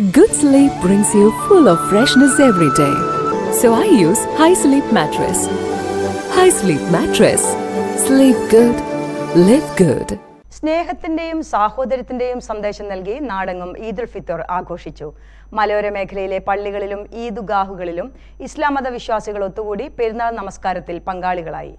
Good sleep brings you full of freshness every day. So I use High Sleep Mattress. High Sleep Mattress. Sleep good. Live good. സ്നേഹത്തിന്റെയും സാഹോദര്യത്തിന്റെയും സന്ദേശം നൽകി നാടെങ്ങും ഈദുൽ ഫിത്തർ ആഘോഷിച്ചു മലയോര മേഖലയിലെ പള്ളികളിലും ഈദുഗാഹുകളിലും ഇസ്ലാം മത വിശ്വാസികൾ ഒത്തുകൂടി പെരുന്നാൾ നമസ്കാരത്തിൽ പങ്കാളികളായി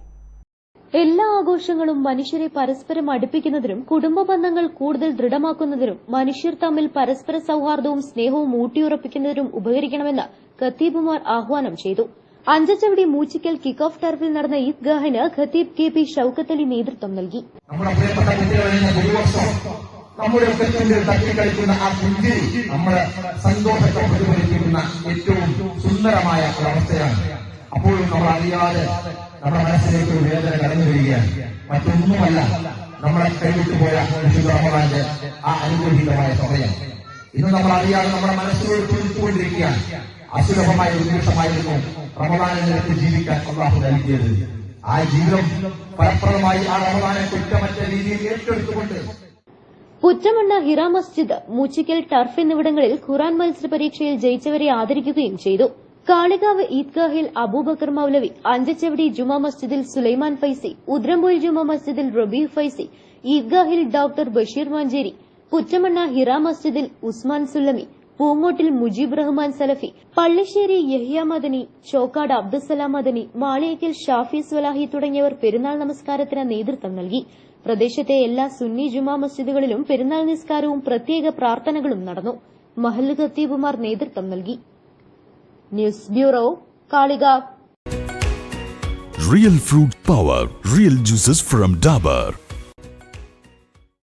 എല്ലാ ആഘോഷങ്ങളും മനുഷ്യരെ പരസ്പരം അടുപ്പിക്കുന്നതിനും കുടുംബ ബന്ധങ്ങൾ കൂടുതൽ ദൃഢമാക്കുന്നതിനും മനുഷ്യർ തമ്മിൽ പരസ്പര സൌഹാർദ്ദവും സ്നേഹവും ഊട്ടിയുറപ്പിക്കുന്നതിനും ഉപകരിക്കണമെന്ന് ഖത്തീബുമാർ ആഹ്വാനം ചെയ്തു. അഞ്ചച്ചവടി മൂച്ചിക്കൽ കിക്ക് ഓഫ് ടർഫിൽ നടന്ന ഈദ്ഗാഹിന് ഖത്തീബ് കെ പി ഷൌക്കത്ത് അലി നേതൃത്വം നൽകി. നമ്മുടെ പ്രിയപ്പെട്ട കുട്ടികളിൽ നിന്ന് ഭൂരിപക്ഷം നമ്മുടെ ഒക്കെ മുന്നിൽ തട്ടിക്കളിക്കുന്ന ആ പുഞ്ചിരി നമ്മുടെ സന്തോഷത്തെ പ്രതിഫലിപ്പിക്കുന്ന ഏറ്റവും സുന്ദരമായ ഒരവസ്ഥയാണ് അപ്പോഴും നമ്മൾ അറിയാതെ നമ്മുടെ മനസ്സിലേക്ക് ഒരു വേദന കടന്നു വരികയാണ്. മറ്റൊന്നുമല്ല നമ്മളെ കൈവിട്ടു പോയ വിശുദ്ധ ആ അനുഗ്രഹീതമായ സമയം. ഇന്ന് നമ്മൾ അറിയാതെ നമ്മുടെ മനസ്സിനോട് തുണിച്ചുകൊണ്ടിരിക്കുകയാണ് അസുലഭമായ ഒരു നിമിഷമായിരുന്നു റമദാനെ നിരക്ക് ജീവിക്കാൻ അള്ളാഹു നൽകിയത്. ആ ജീവിതം ഫലപ്രദമായി ആ റമദാനെ കുറ്റമറ്റ രീതിയിൽ ഏറ്റെടുത്തുകൊണ്ട് പുറ്റമണ്ണ ഹിറ മസ്ജിദ് മൂച്ചിക്കൽ ടർഫ് എന്നിവിടങ്ങളിൽ ഖുറാൻ മത്സര പരീക്ഷയിൽ ജയിച്ചവരെ ആദരിക്കുകയും ചെയ്തു. കാളികാവ് ഈദ്ഗാഹിൽ അബൂബക്കർ മൌലവി അഞ്ചച്ചവടി ജുമാ മസ്ജിദിൽ സുലൈമാൻ ഫൈസി ഉദ്രംപൂൽ ജുമാ മസ്ജിദിൽ റബീഹ് ഫൈസി ഈദ്ഗാഹിൽ ഡോക്ടർ ബഷീർ മഞ്ചേരി പുറ്റമണ്ണ ഹിറ മസ്ജിദിൽ ഉസ്മാൻ സുല്ലമി പൂങ്ങോട്ടിൽ മുജീബ് റഹ്മാൻ സലഫി പള്ളിശ്ശേരി യഹിയ മദനി ചോക്കാട് അബ്ദുസലാം മദനി മാളിയക്കൽ ഷാഫി സ്വലാഹി തുടങ്ങിയവർ പെരുന്നാൾ നമസ്കാരത്തിന് നേതൃത്വം നൽകി. പ്രദേശത്തെ എല്ലാ സുന്നി ജുമാ മസ്ജിദുകളിലും പെരുന്നാൾ നിസ്കാരവും പ്രത്യേക പ്രാർത്ഥനകളും നടന്നു. മഹല്ല് ഖത്തീബുമാർ നേതൃത്വം നൽകി. News bureau Kalikavu Real fruit power, real juices from Dabur.